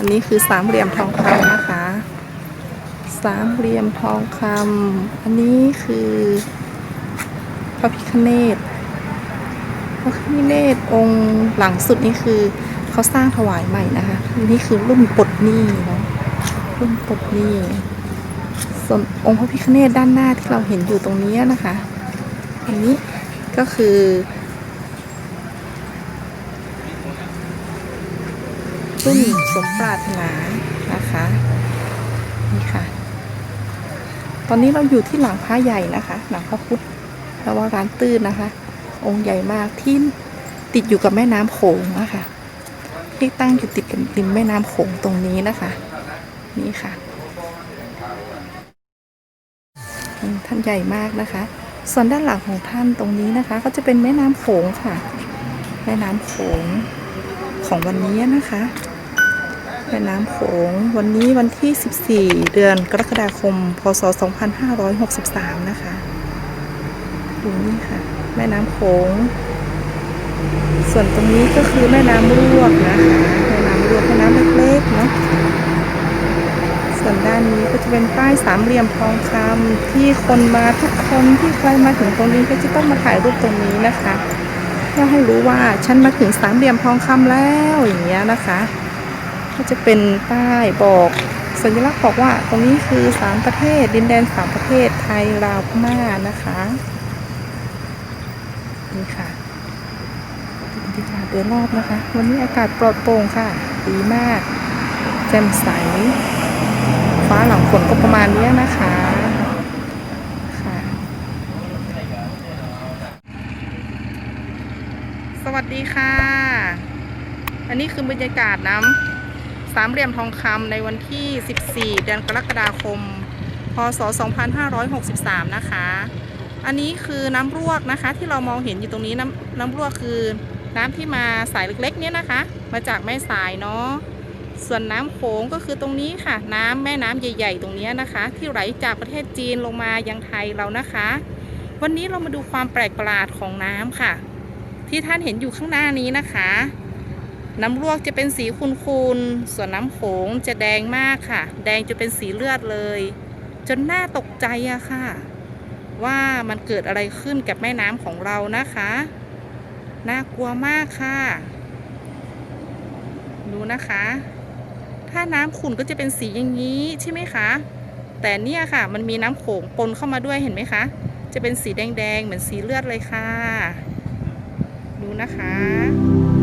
อันนี้คือสามเหลี่ยมทองคำนะคะ สามเหลี่ยมทองคำอันนี้คือพระพิฆเนศพระพิฆเนศองค์หลังสุดนี่คือเขาสร้างถวายใหม่นะคะอันนี่คือรุ่นปดนี้เนาะรุ่นปดนี้ส่วนองค์พระพิฆเนศด้านหน้าที่เราเห็นอยู่ตรงนี้นะคะ อันนี้ก็คือ รุ่นสมปรารถนานะคะนี่ค่ะ ตอนนี้เราอยู่ที่หลังพระใหญ่นะคะ หลังพระพุทธนวว่าร้านตื้นนะคะ องค์ใหญ่มากที่ติดอยู่กับแม่น้ำโขงนะคะที่ตั้งอยู่ติดกับริมแม่น้ำโขงตรงนี้นะคะ นี่ค่ะท่านใหญ่มากนะคะ ส่วนด้านหลังของท่านตรงนี้นะคะ ก็จะเป็นแม่น้ำโขงค่ะ แม่น้ำโขงของวันนี้นะคะ แม่น้ำโขงวันนี้วันที่ 14 เดือนกรกฎาคม พศ 2563 นะคะดูนี่ค่ะ แม่น้ำโขง ส่วนตรงนี้ก็คือแม่น้ำลวกนะคะแม่น้ำลวกแม่น้ำเล็กๆเนาะส่วนด้านนี้ก็จะเป็นป้ายสามเหลี่ยมทองคำที่คนมาทุกคนที่ใครมาถึงตรงนี้ก็จะต้องมาถ่ายรูปตรงนี้นะคะเพื่อให้รู้ว่าฉันมาถึงสามเหลี่ยมทองคำแล้วอย่างเงี้ยนะคะ ก็จะเป็นป้ายบอกสัญลักษณ์บอกว่าตรงนี้คือสามประเทศ ดินแดนสามประเทศไทยลาวพม่านะคะนี่ค่ะบรรยากาศโดยรอบนะคะ วันนี้อากาศปลอดโปร่งค่ะ ดีมาก แจ่มใส ฟ้าหลังฝนก็ประมาณนี้นะคะสวัสดีค่ะ อันนี้คือบรรยากาศน้ำ สามเหลี่ยมทองคำในวันที่ 14 เดือนกรกฎาคม พศ 2563 นะคะ อันนี้คือน้ำรวกนะคะที่เรามองเห็นอยู่ตรงนี้น้ำน้ำรวกคือน้ำที่มาสายเล็กๆเนี่ยนะคะ มาจากแม่สายเนาะส่วนน้ำโขงก็คือตรงนี้ค่ะ น้ำแม่น้ำใหญ่ ๆ ตรงนี้นะคะ ที่ไหลจากประเทศจีนลงมายังไทยเรานะคะ วันนี้เรามาดูความแปลกประหลาดของน้ำค่ะ ที่ท่านเห็นอยู่ข้างหน้านี้นะคะ น้ำลวกจะเป็นสีคูนๆ ส่วนน้ำโขงจะแดงมากค่ะ แดงจะเป็นสีเลือดเลย จนน่าตกใจอะค่ะ ว่ามันเกิดอะไรขึ้นกับแม่น้ำของเรานะคะ น่ากลัวมากค่ะ ดูนะคะ ถ้าน้ำขุ่นก็จะเป็นสีอย่างนี้ใช่ไหมคะ แต่เนี่ยค่ะ มันมีน้ำโขงปนเข้ามาด้วยเห็นไหมคะ จะเป็นสีแดงๆ เหมือนสีเลือดเลยค่ะ ดูนะคะ